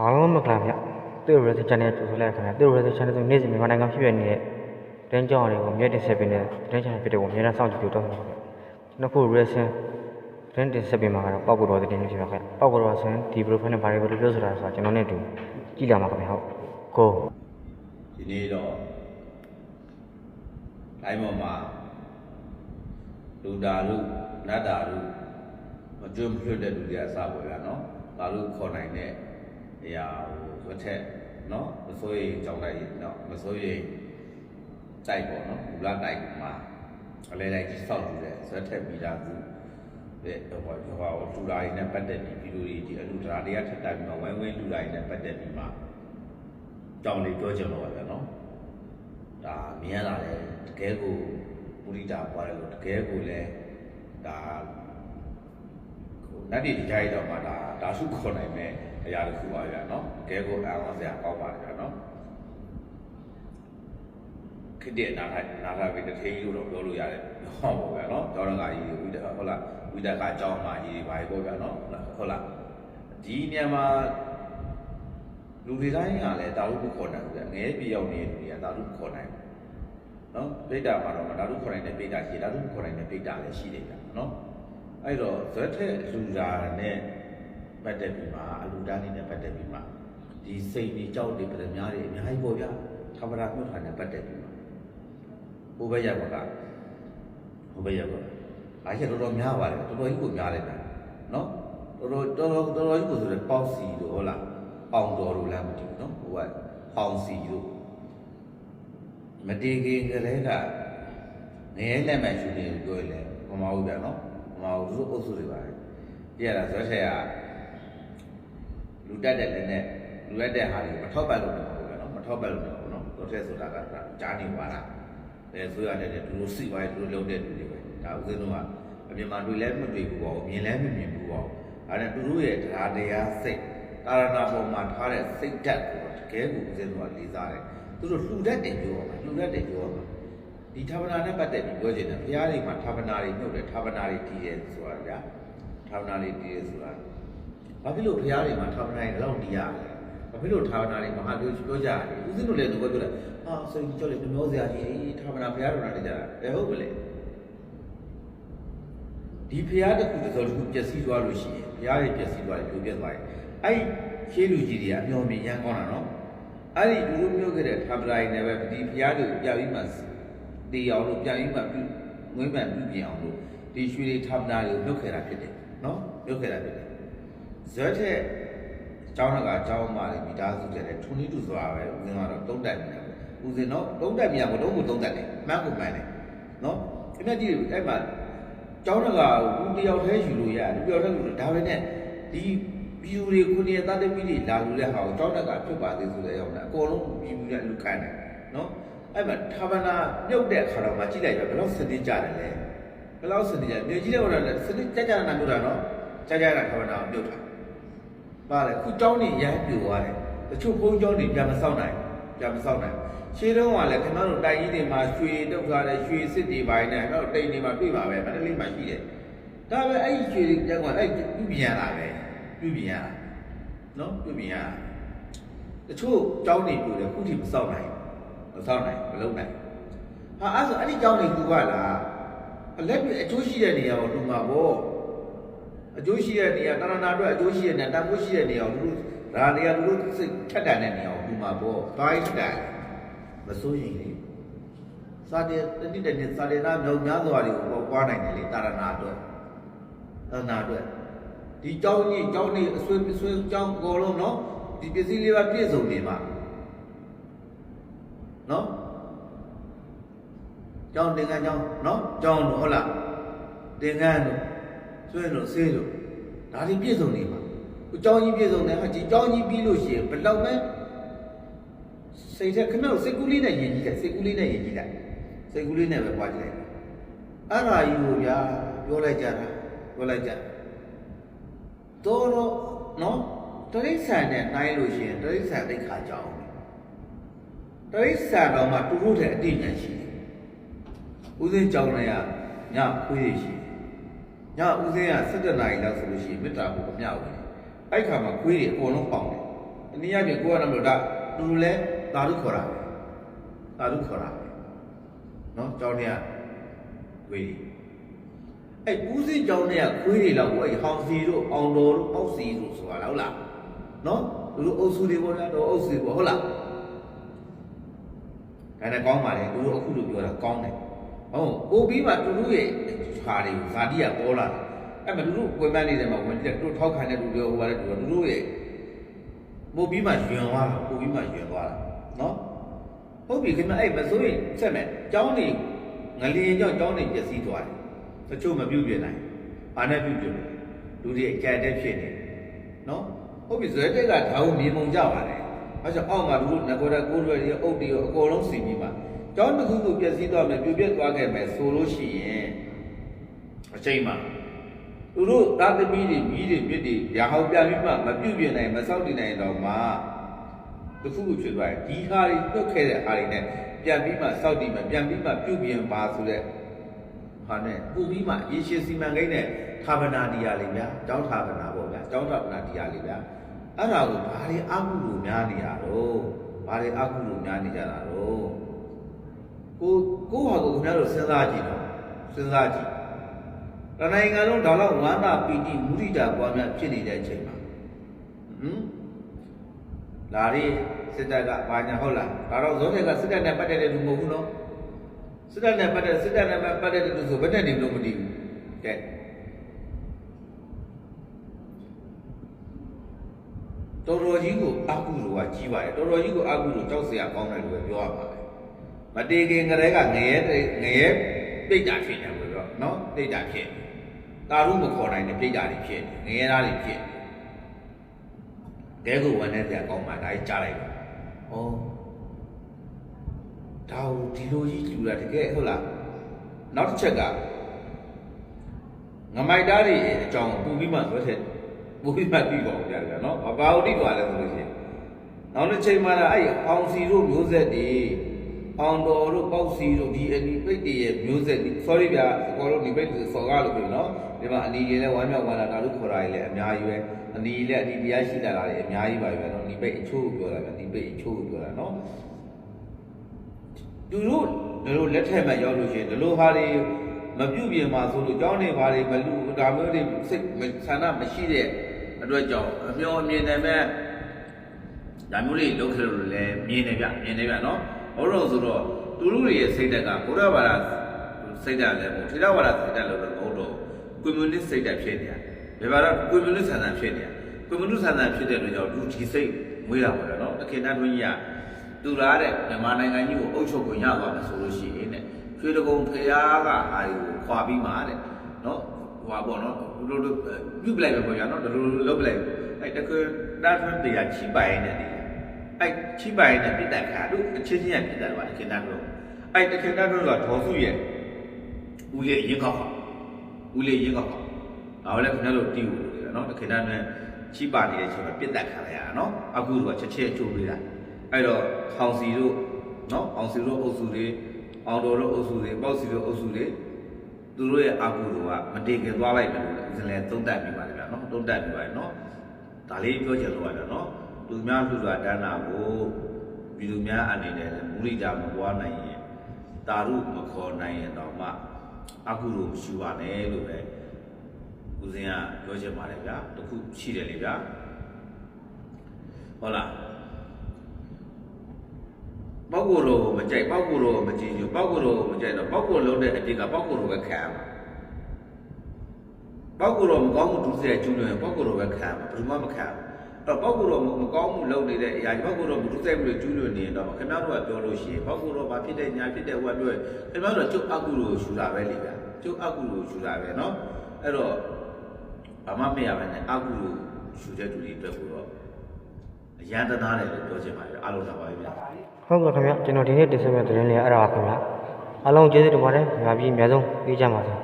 အားလုံးမင်္ဂလာဗျသူ့ Research Channel ကြိုဆိုလိုက်ခင်ဗျသူ့ Research Channel ဆိုနေ့စဉ်မြန်မာနိုင်ငံဖြစ်ရနေတဲ့တင်းကြောင်တွေကိုမြဲတင်ဆက်ပေးနေတဲ့တင်း channel ဖြစ်တဲ့ကိုအများနဲ့စောင့်ကြည့်ကြတော့မှာဗျကျွန်တော်ခု Reaction တင်းတင်ဆက်ပေးမှာကတော့ပောက်ပေါ်တော်တဲ့တင်းဖြစ်ပါခင်ပောက်ပေါ်တော်ဆိုရင်ဒီ profile နဲ့ဘာတွေဘယ်လိုပြောဆိုတာဆိုတာကျွန်တော်နဲ့အတူကြည့်လာမှာခင်ဗျဟုတ်ကိုဒီနေ့တော့တိုင်းပေါ်မှာလူတာလူနတ်တာလူမကျွတ်မလွတ်တဲ့လူတွေကစပေါ်ရနော်ဒါလူခေါ်နိုင်တဲ့ အရာဟိုဝတ်ထက်နော်မစိုးရိမ်ကြောင်းလိုက်နော်မစိုးရိမ်တိုက်ပေါ့နော်ဘူလာတိုက်မှာအလဲလိုက်ဆောက်住တဲ့ဇက်ထက်မိသားစုတဲ့ဟိုဟိုဟိုလူတာတွေနဲ့ပတ်သက်ပြီးဗီဒီယိုတွေဒီအလူတာတွေကထပ်တက်ပြီးမှဝိုင်းဝန်းလူတာတွေနဲ့ပတ်သက်ပြီးမှကြောင်လေးပြောချင်တော့ပါဗျာနော်ဒါမြင်ရတာလေတကယ်ကိုမူရိတာပွားတယ်လို့တကယ်ကိုလည်းဒါနတ်ဒီဒီကြိုက်တော့မှဒါဒါစုခေါ်နိုင်မဲ့ အရာတစ်ခုပါဗျာနော်တကယ်ကိုအားအောင်စရာကောင်းပါတယ်ဗျာနော်ခစ်တဲ့နာထနာထပဲတထေးကြီးလို့တော့ပြောလို့ရတယ်ဟောပါဗျာနော်ကျောင်းတော်ကကြီးဝိတဟုတ်လားဝိတကအကြောင်းမှကြီးပါပေါ့ဗျာနော်ဟုတ်လားဒီမြန်မာလူတွေတိုင်းကလည်းတာရုပ်ခေါ်နိုင်ဘူးဗျငဲပြေရောက်နေတဲ့လူတွေကတာရုပ်ခေါ်နိုင်ဘူးနော်ပိဋကမှာတော့တာရုပ်ခေါ်နိုင်တဲ့ပိဋကရှိတာရုပ်ခေါ်နိုင်တဲ့ပိဋကလည်းရှိတယ်ဗျနော်အဲ့တော့ဇွတ်ထက်လူသားနဲ့ ပတ်သက်ပြီးမှအလူသားလေးနဲ့ပတ်သက်ပြီးမှဒီစိတ်တွေကြောက်တွေပရမ ्या တွေအများကြီးပေါ့ဗျာသဗ္ဗရာမြတ်ထာနဲ့ပတ်သက်ပြီးမှဘုဘရဘကဘုဘရဘကအားရတော်တော်များပါတယ်တော်တော်ကြီးကိုများတယ်ဗျနော်တော်တော်တော်တော်တော်ကြီးကိုဆိုတဲ့ပေါ့စီတို့ဟုတ်လားပေါင်တော်တို့လည်းမတည်ဘူးနော်ဟိုကပေါင်စီတို့မတည်ခင်ကလေးကငရဲလက်မှန်ရှူနေပြောရလဲမမဟုတ်ပြန်နော်မမဟုတ်သူအုပ်စုတွေပါလေပြရတာဇွဲထက်က လူတက်တဲ့လည်းနဲ့လူရက်တဲ့ဟာတွေမထောက်ပတ်လို့မဟုတ်ဘူးနော်မထောက်ပတ်လို့မဟုတ်ဘူးနော်ဇွဲထက်ဆိုတာကကြားနေပါလားအဲဆိုရတယ်သူတို့စိပါသူတို့လုံးတဲ့လူတွေပဲဒါဥစဉ်တော့အမြင်မှတွေ့လဲမတွေ့ဘူးပေါ့မြင်လဲမမြင်ဘူးပေါ့အဲဒါသူတို့ရဲ့တရားတရားစိတ်တာရဏပေါ်မှာထားတဲ့စိတ်ဓာတ်ကိုတကယ်ကိုဦးဇင်းတို့ကလေးစားတယ်သူတို့လှူတတ်တယ်ပြောမှာလှူတတ်တယ်ပြောမှာဒီဌာပနာနဲ့ပတ်သက်ပြီးပြောချင်တယ်ဘုရားတွေမှာဌာပနာတွေမြုပ်တယ်ဌာပနာတွေတည်တယ်ဆိုတာဗျာဌာပနာတွေတည်တယ်ဆိုတာ ဘာဖြစ်လို့ဘုရားတွေမှာဌာပနာတွေလောက်တည်ရလဲဘာဖြစ်လို့ဌာပနာတွေမဟာပြောပြောကြတယ်ဦးဇင်းတို့လည်းဒီဘက်ပြောတယ်ဟာဆိုရင်ကြောက်လေမျောစရာကြီးအေးဌာပနာဘုရားတော်နာတည်ကြတာဘယ်ဟုတ်မလဲဒီဘုရားတစ်ခုတစ်စုံတစ်ခုပျက်စီးသွားလို့ရှိရင်ဘုရားတွေပျက်စီးသွားတယ်ပြိုပြက်သွားတယ်အဲ့ဒီရှေးလူကြီးတွေကအမျောမြင်ရမ်းကောင်းတာနော်အဲ့ဒီလူတို့မျိုးခဲ့တဲ့ထာပရာကြီးနဲ့ပဲဒီဘုရားတွေကိုပြပြီးမှတည်အောင်လို့ပြပြီးမှပြုငွေးမှန်ပြုပြင်အောင်လို့ဒီရွှေတွေထာပရာတွေကိုမြုပ်ခဲ့တာဖြစ်တယ်နော်မြုပ်ခဲ့တာဖြစ်တယ် ဇွဲထက်ကျောင်းကကျောင်းမလေးမိသားစုတဲ့ထုံနီးတူဆိုတာပဲဦးဇင်းကတော့တုံးတက်နေတယ်ဦးဇင်းတော့တုံးတက်မြန်ကတော့ကိုတုံးတက်တယ်မှန်းကိုမှန်းတယ်နော်အမြတ်ကြီးအဲ့မှာကျောင်းတကာကိုဦးတယောက်တည်းယူလို့ရတယ်တယောက်တည်းယူလို့ဒါပဲနဲ့ဒီဘီယူတွေခုနှစ်သားသမီးတွေလာလို့တဲ့ဟာကိုကျောင်းတကာဖြစ်ပါသေးဆိုတဲ့အကြောင်းနဲ့အကုန်လုံးဘီယူနဲ့လူခိုင်းတယ်နော်အဲ့မှာဌာပနာမြုပ်တဲ့အခါတော့မှကြည့်လိုက်တော့ဘယ်လောက်စနစ်ကြတယ်လဲဘယ်လောက်စနစ်ကြမြေကြီးတဲ့ဟိုတော့စနစ်ကြကြနာမြုပ်တာနော်ကြကြနာဌာပနာမြုပ်တာ ပါလေခုကျောင်းနေရမ်းပြိုသွားတယ်တချို့ဘုံကျောင်းတွေပြန်မဆောက်နိုင်ပြန်မဆောက်နိုင်ရှင်းတော့ကလည်းခင်ဗျားတို့တိုင်ကြီးတွေမှာရွှေတုတ်ထားတဲ့ရွှေစစ်တွေပိုင်းနဲ့ခင်ဗျားတို့တိန်တွေမှာတွေ့ပါပဲမန္တလေးမှာရှိတယ်ဒါပဲအဲ့ဒီရွှေကျန်ကအဲ့ပြုပြင်ရတာပဲပြုပြင်ရတာနော်ပြုပြင်ရတာတချို့ကျောင်းတွေပြိုတယ်ခုထိမစောက်နိုင်မစောက်နိုင်မလုပ်နိုင်ဟာအဲ့ဆိုအဲ့ဒီကျောင်းတွေကူကလားအလက်ပြအကျိုးရှိတဲ့နေရာကိုလူမှာပေါ့ အကျိုးရှိတဲ့နေရာတာရဏအတွက်အကျိုးရှိတဲ့နေရာတန်ဖိုးရှိတဲ့နေရာကိုလူဒါနေရာလူတို့စိတ်ထက်တန်တဲ့နေရာကိုလူမှာပေါ့တိုင်းထက်မစိုးရင်လေစာတေတတိတနေ့စာတေနာမြောက်များစွာတွေကိုပေါ့ပွားနိုင်တယ်လေတာရဏအတွက် သနာအတွက်ဒီเจ้าကြီးเจ้าနေအဆွေအဆွေเจ้าအကုန်လုံးเนาะဒီပစ္စည်းလေးပါပြည့်စုံနေမှာเนาะเจ้าတင်ကန်းเจ้าเนาะเจ้าတို့ဟုတ်လားတင်ကန်းတို့ဆွေတို့ဆေးတို့ ဒါတွေပြည့်စုံနေပါအကြောင်းကြီးပြည့်စုံတယ်ဟာဒီအကြောင်းကြီးပြီးလို့ရှိရင်ဘလောက်ပဲစိတ်ထဲခဏစိတ်ကူးလေးနဲ့ယဉ်ကြီးတယ်စိတ်ကူးလေးနဲ့ယဉ်ကြီးတယ်စိတ်ကူးလေးနဲ့ပဲပွားကြည့်လိုက်အဲ့ဒါကြီးကိုဗျာပြောလိုက်ကြတာပြောလိုက်ကြတော်တော့နော်တရိစ္ဆာန်နဲ့နှိုင်းလို့ရှိရင်တရိစ္ဆာန်ဒိခါကြောင်းတရိစ္ဆာန်တော်မှာတူတူတဲ့အတိညာရှိတယ်ဦးစင်းကြောင်းလည်းရညခွေးရှိတယ် ညဦးစင်းက17နာရီလောက်ဆိုလို့ရှိရင်မေတ္တာကိုမမြောက်ဘူးအဲ့ခါမှာခွေးတွေအကုန်လုံးပေါင်တယ် အနည်းအားဖြင့်ကိုယ်ကတော့မလို့ဒါသူတို့လဲသာဓုခေါ်တာပဲသာဓုခေါ်တာပဲနော်ကြောင်းเนี่ยဝေးအဲ့ပူးစင်းကြောင်းเนี่ยခွေးတွေလောက်ကိုအဲ့ဟောင်စီတို့အောင်တော်တို့ပေါက်စီတို့ဆိုတာလားဟုတ်လားနော်သူတို့အုပ်စုတွေပေါ့လားတော့အုပ်စုတွေပေါ့ဟုတ်လားဒါနဲ့ကောင်းပါလေသူတို့အခုလိုပြောတာကောင်းတယ် ဟုတ်ပို့ပြီးမှသူတို့ရဲ့ခါတွေဇာတိကပေါ်လာတယ်အဲ့မှာသူတို့ပွဲပန်းနေတဲ့မှာဝင်ကြည့်တယ်သူတို့ထောက်ခံတဲ့လူတွေဟိုပါတဲ့သူတို့သူတို့ရဲ့ပို့ပြီးမှယွင်သွားတာပို့ပြီးမှယွင်သွားတာနော်ဟုတ်ပြီခင်ဗျအဲ့မစိုးရင်ဆက်မယ်ကျောင်းနေငလျင်ကြောင့်ကျောင်းနေပျက်စီးသွားတယ်တချို့မပြုတ်ပြနိုင်ဘာနဲ့ပြုတ်ပြလဲလူတွေအကြက်တက်ဖြစ်နေနော်ဟုတ်ပြီဇွဲတက်ကဒါကိုမြေမုံကြပါတယ်အဲကြောင့်အောက်မှာသူတို့ငကိုရကိုရွယ်တွေအုပ်တွေအကုန်လုံးစီပြီးမှ ကျောင်းတစ်ခုခုပျက်စီးသွားမယ်ပြိုပြက်သွားခဲ့မယ်ဆိုလို့ရှိရင်အချိန်မှာသူတို့သာသမီတွေမိတွေမြစ်တွေရာဟောပြန်ပြီးမှမပြုတ်ပြနိုင်မဆောက်တည်နိုင်တော့မှတခုခုဖြစ်သွားတယ်ဒီဟာတွေပြုတ်ခဲ့တဲ့ဟာတွေနဲ့ပြန်ပြီးမှဆောက်တည်မှပြန်ပြီးမှပြုတ်ပြင်ပါဆိုတဲ့ဟာနဲ့ပူပြီးမှရေရှည်စီမံကိန်းနဲ့သာဗနာတရားလေးဗျာကျောင်းသာဗနာပေါ့ဗျာကျောင်းသာဗနာတရားလေးဗျာအဲ့ဒါကိုဘာတွေအကုလို့များနေရတော့ဘာတွေအကုလို့များနေကြတာတော့ ကိုကိုဟာကိုခင်ဗျားတို့စဉ်းစားကြည့်တော့စဉ်းစားကြည့်တနိုင်ငံလုံးဒါတော့ဝါနာပီတိမုဒိတာပွားများဖြစ်နေတဲ့အချိန်မှာဟမ်လာရီစစ်တပ်ကဘာညာဟုတ်လားဒါတော့ဇောတဲ့ကစစ်တပ်နဲ့ပတ်သက်တဲ့လူမဟုတ်ဘူးနော်စစ်တပ်နဲ့ပတ်သက်စစ်တပ်နဲ့ပတ်သက်တဲ့လူဆိုဘယ်နဲ့နေလို့မတည်ဘူးကဲတော်တော်ကြီးကိုအကုလိုကကြီးပါတယ်တော်တော်ကြီးကိုအကုလိုကြောက်စရာကောင်းတယ်လို့ပဲပြောရပါမယ် မတေခင်ကလေးကငရဲငရဲပိတ်တာဖြစ်တယ်လို့ပြောနော်ပိတ်တာဖြစ်တယ်တာရုမခေါ်နိုင်တဲ့ပြိတ္တာတွေဖြစ်နေငရဲသားတွေဖြစ်တဲကိုဝန်နဲ့ပြန်ကောင်းမှဒါကြီးကြားလိုက်တယ်။ဩဒါဟိုဒီလိုကြီးလူတာတကယ်ဟုတ်လားနောက်တစ်ချက်ကငမိုက်သားတွေအကြောင်းပူပြီးမှဆိုတဲ့ပူပြီးမှပြီးပါဦးကြာတယ်နော်ဘာဘာဟုတ်တိသွားလဲဆိုလို့ရှိရင်နောက်တစ်ချိန်မှာအဲ့အောင်စီတို့မျိုးဆက်တွေ အောင်တော်တို့ပေါက်စီတို့ဒီအနီပိတ်တွေရဲ့မျိုးဆက်တွေ sorry ဗျာအကောတို့ဒီပိတ်တွေစော်ကားလို့ပြောနော်ဒီမှာအနီကြီးလည်းဝမ်းမြောက်ဝမ်းသာဒါလို့ခေါ်တာကြီးလည်းအများကြီးပဲအနီကြီးလည်းအနီတရားရှိတာလည်းအများကြီးပါပဲနော်ဒီပိတ်အချို့ကိုပြောတာဗျာဒီပိတ်အချို့ကိုပြောတာနော်သူတို့ဒီလိုလက်ထက်မှာရောက်လို့ရှိရင်ဒီလိုဟာတွေမပြုတ်ပြင်မှာဆိုလို့ကြောင်းနေပါတွေမလူဒါမျိုးတွေစိတ်ဆန္ဒမရှိတဲ့အတွက်ကြောင့်အမျောအမြင်နဲ့မဲ့ဒါမျိုးလေးလုပ်ခဲ့လို့လည်းမြင်တယ်ဗျမြင်တယ်ဗျနော် ဟုတ်တော့ဆိုတော့သူတို့တွေရဲ့စိတ်ဓာတ်ကဘုရားဘာသာစိတ်ဓာတ်လည်းမဟုတ်ထေရဝါဒစိတ်ဓာတ်လို့လည်းမဟုတ်တော့ကွန်မြူနစ်စိတ်ဓာတ်ဖြစ်နေတာဘယ်ပါတော့ကွန်မြူနစ်ဆန္ဒဖြစ်နေတာကွန်မြူနစ်ဆန္ဒဖြစ်တဲ့အတွက်ကြောင့်လူဒီစိတ်မွေးတာပေါ့နော်တခင်တထွန်းကြီးကသူလားတဲ့မြန်မာနိုင်ငံကြီးကိုအုပ်ချုပ်ခွင့်ရသွားမယ်ဆိုလို့ရှိရင်တဲ့ရွှေတကုံဖျားကအာရီကိုခွာပြီးမှတဲ့နော်ဟွာပေါ့နော်လူလူပြုတ်ပလိုက်ပဲပေါ့ဗျာနော်ဒီလိုလုပ်ပလိုက်အဲ့တခင်တထွန်းတရားချိပိုင်နေတယ် အဲ့ချိပိုင်နဲ့ပြစ်တက်ခါတို့အချင်းချင်းရပြစ်တက်ပါတခင်တထွန်းအဲ့တခင်တထွန်းကဒေါ်စုရဲ့ဦးလေးရင်ကောက်ပါဦးလေးရင်ကောက်ပါဒါလည်းခင်ဗျားတို့တီးဖို့လို့နော်တခင်တနဲ့ချိပါနေတဲ့အချိန်မှာပြစ်တက်ခါလိုက်ရတာနော်အခုတော့ချက်ချက်ချိုးပေးတာအဲ့တော့ခေါင်စီတို့နော်အောင်စီတို့အုပ်စုတွေအောင်တော်တို့အုပ်စုတွေပေါ့စီတို့အုပ်စုတွေသူတို့ရဲ့အာကုတို့ကမတေခင်သွားလိုက်တယ်လို့ဦးဇင်လဲသုံးတတ်ပြီးပါတယ်ဗျာနော်သုံးတတ်ပြီးပါတယ်နော်ဒါလေးပြောချင်လို့ရတယ်နော် လူများလူစွာတန်းတာကိုဒီလူများအနေနဲ့လည်းမူရိတာမပွားနိုင်ရင်တာရုမခေါ်နိုင်ရင်တော့မှအာကုတို့မရှိပါနဲ့လို့ပဲဦးဇင်ကပြောချင်ပါတယ်ဗျာတခုရှိတယ်လေဗျာဟုတ်လားပောက်ကိုယ်တော်ကိုမကြိုက်ပောက်ကိုယ်တော်ကိုမကြည့်ကြပောက်ကိုယ်တော်ကိုမကြိုက်တော့ပောက်ကိုယ်လုံးတဲ့အပြစ်ကပောက်ကိုယ်တော်ပဲခံရမှာပောက်ကိုယ်တော်မကောင်းမှုဒုစရိုက်ကျူးလွန်ရင်ပောက်ကိုယ်တော်ပဲခံရမှာဘယ်သူမှမခံဘူးအဲ့ တော့ပောက်ကိုယ်တော်မကောင်းမှုလုပ်နေတဲ့အရာပောက်ကိုယ်တော်ဒုစရိုက်မှုတွေကျူးလွန်နေရင်တော့ခင်ဗျားတို့ကပြောလို့ရှိရင်ပောက်ကိုယ်တော်ဘာဖြစ်တဲ့ညာဖြစ်တဲ့ဟိုကပြောရင်ခင်ဗျားတို့ကကျုပ်အကုလို့ရှူတာပဲလေဗျာကျုပ်အကုလို့ရှူတာပဲเนาะအဲ့တော့ဘာမှမရပါနဲ့အကုလို့ရှူတဲ့သူတွေအတွက်ကိုတော့အရန်တနာတယ်လို့ပြောချင်ပါတယ်အားလုံးသာပါပဲဗျာ ဟုတ်ကဲ့ခင်ဗျကျွန်တော်ဒီနေ့တင်ဆက်မယ့်သတင်းလေးကအဲ့ဒါပါခင်ဗျအားလုံးကျေးဇူးတင်ပါတယ်။ညာပြီးအများဆုံးပြေးကြပါစေ။